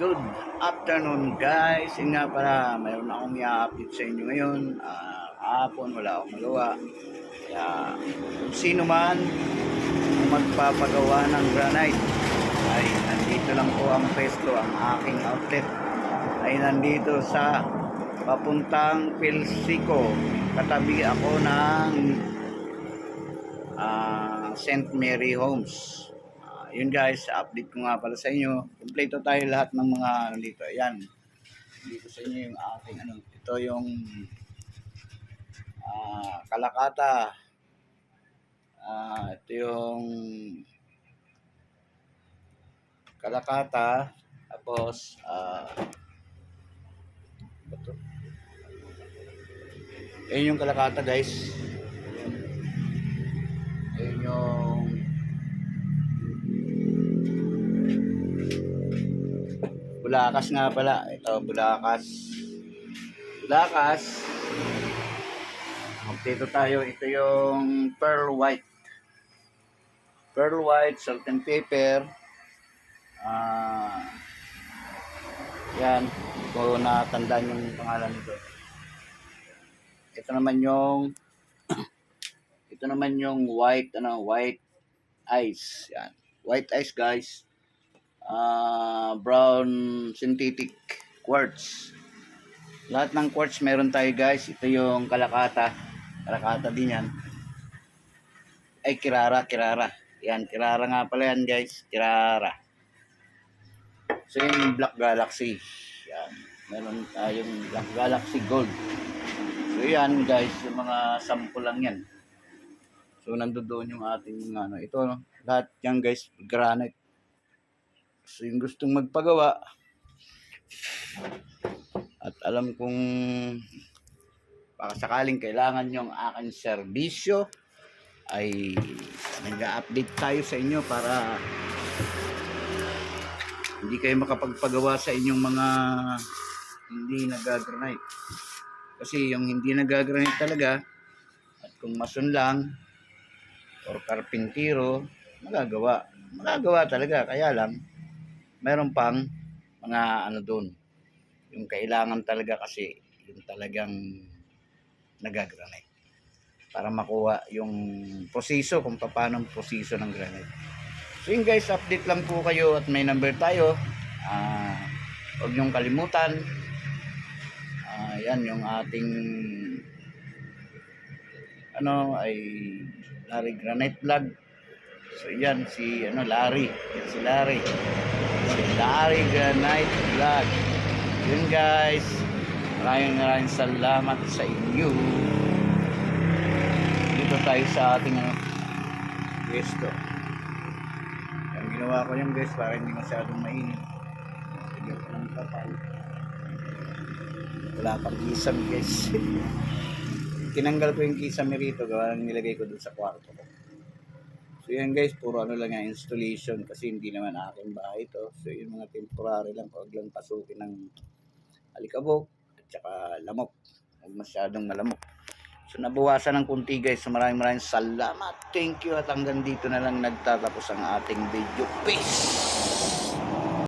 Good afternoon guys. Yun nga para mayroon akong i-update sa inyo ngayon. Ah, kahapon wala akong magawa. Kaya kung sino man magpapagawa ng granite ay nandito lang po ang pesto, ang aking outlet ay nandito sa papuntang Pilsico. Katabi ako ng ah, St. Mary Homes. Ah, yun guys, update ko nga pala sa inyo. Kompleto tayo lahat ng mga ano dito. Ayan. Dito sa inyo yung ating ano. Ito yung ah, Kalakata. Ah, ito yung Kalakata. Tapos ah ito. Ayun yung Kalakata guys. Bulakas nga pala. Ito, Bulakas. Bulakas. Dito tayo. Ito yung Pearl White. Pearl White, salt and pepper. Ah, yan. Ko natandaan yung pangalan nito. Ito naman yung ito naman yung white ano white ice yan white ice guys ah brown synthetic quartz. Lahat ng quartz meron tayo guys. Ito yung kalakata. Kalakata din yan. Ay kirara kirara. Yan kirara nga pala yan guys. Kirara. So yung black galaxy. Yan. Meron tayong black galaxy gold. So yan guys. Yung mga sample lang yan. So nandoon yung ating ano. Ito no, lahat yan guys, granite. So yung gustong magpagawa at alam kong baka sakaling kailangan nyo ang aking serbisyo ay nag-update tayo sa inyo para hindi kayo makapagpagawa sa inyong mga hindi nagagranite. Kasi yung hindi nagagranite talaga at kung mason lang or karpintiro, magagawa. Magagawa talaga, kaya lang, meron pang mga ano doon. Yung kailangan talaga kasi, yung talagang nagagranite. Para makuha yung proseso, kung paano ang proseso ng granite. So yun guys, update lang po kayo at may number tayo. Ah, huwag niyong kalimutan. Ah, yan yung ating ano ay Larry Granite Vlog. So yan si ano Larry, yan si Larry. Larry Granite Vlog. Yun guys. Maraming maraming salamat sa inyo. Dito tayo sa ating ano pwesto. Yung ginawa ko yan guys para hindi masyadong mainit. Bigyan ko ng kapal. Wala pang isang guys. tinanggal ko yung kisame rito gawa nilagay ko dun sa kwarto ko. So yan guys, puro ano lang yung installation kasi hindi naman aking bahay to. So yung mga temporary lang, pag lang pasukin ng alikabok at saka lamok. Huwag masyadong malamok. So nabawasan ng kunti guys. So maraming maraming salamat. Thank you at hanggang dito na lang nagtatapos ang ating video. Peace!